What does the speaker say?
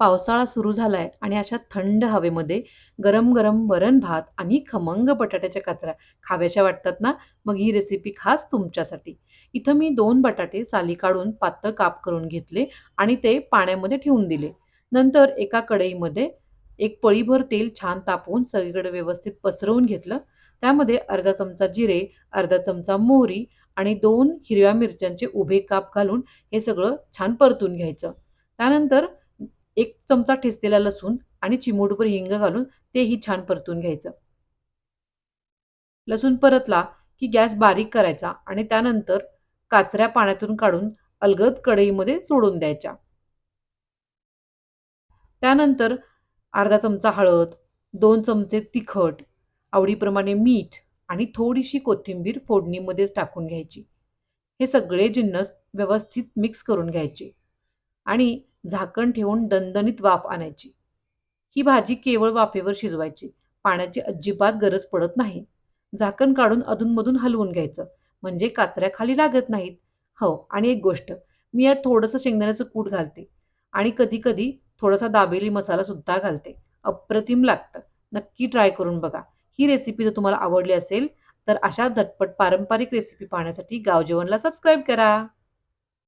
पावसाळा सुरू झालाय आणि अशा थंड हवेमध्ये गरम-गरम वरण-भात आणि खमंग बटाट्याच्या काचऱ्या खाव्याशा वाटतात ना? मग ही रेसिपी खास तुमच्यासाठी. इथं मी दोन बटाटे साली काढून पातळ काप करून घेतले आणि ते पाण्यामध्ये ठेवून दिले. नंतर एका कढईमध्ये एक पळीभर तेल छान तापवून सगळीकडे व्यवस्थित पसरवून घेतलं. त्यामध्ये अर्धा चमचा जिरे, अर्धा चमचा मोहरी आणि दोन हिरव्या मिरच्यांचे उभे काप घालून हे सगळं छान परतून घ्यायचं. त्यानंतर एक चमचा ठेचलेला लसूण आणि चिमूटभर हिंग घालून तेही छान परतून घ्यायचं. लसूण परतला की गॅस बारीक करायचा आणि त्यानंतर काचऱ्या पाण्यातून काढून अलगद कढईमध्ये सोडून द्यायच्या. त्यानंतर अर्धा चमचा हळद, दोन चमचे तिखट, आवडीप्रमाणे मीठ आणि थोडीशी कोथिंबीर फोडणीमध्येच टाकून घ्यायची. हे सगळे जिन्नस व्यवस्थित मिक्स करून घ्यायचे आणि झाकण ठेवून दणदणीत वाफ आणायची. ही भाजी केवळ वाफेवर शिजवायची. पाण्याची अजिबात गरज पडत नाही. झाकण काढून अधूनमधून हलवून घ्यायचं, म्हणजे काचऱ्या खाली लागत नाहीत. हो आणि एक गोष्ट, मी यात थोडंसं शेंगदाण्याचं कूट घालते आणि कधी-कधी थोडासा दाबेली मसाला सुद्धा घालते. अप्रतिम लागतं. नक्की ट्राय करून बघा. ही रेसिपी जर तुम्हाला आवडली असेल, तर अशा झटपट पारंपरिक रेसिपी पाहण्यासाठी गावजेवनला सबस्क्राईब करा.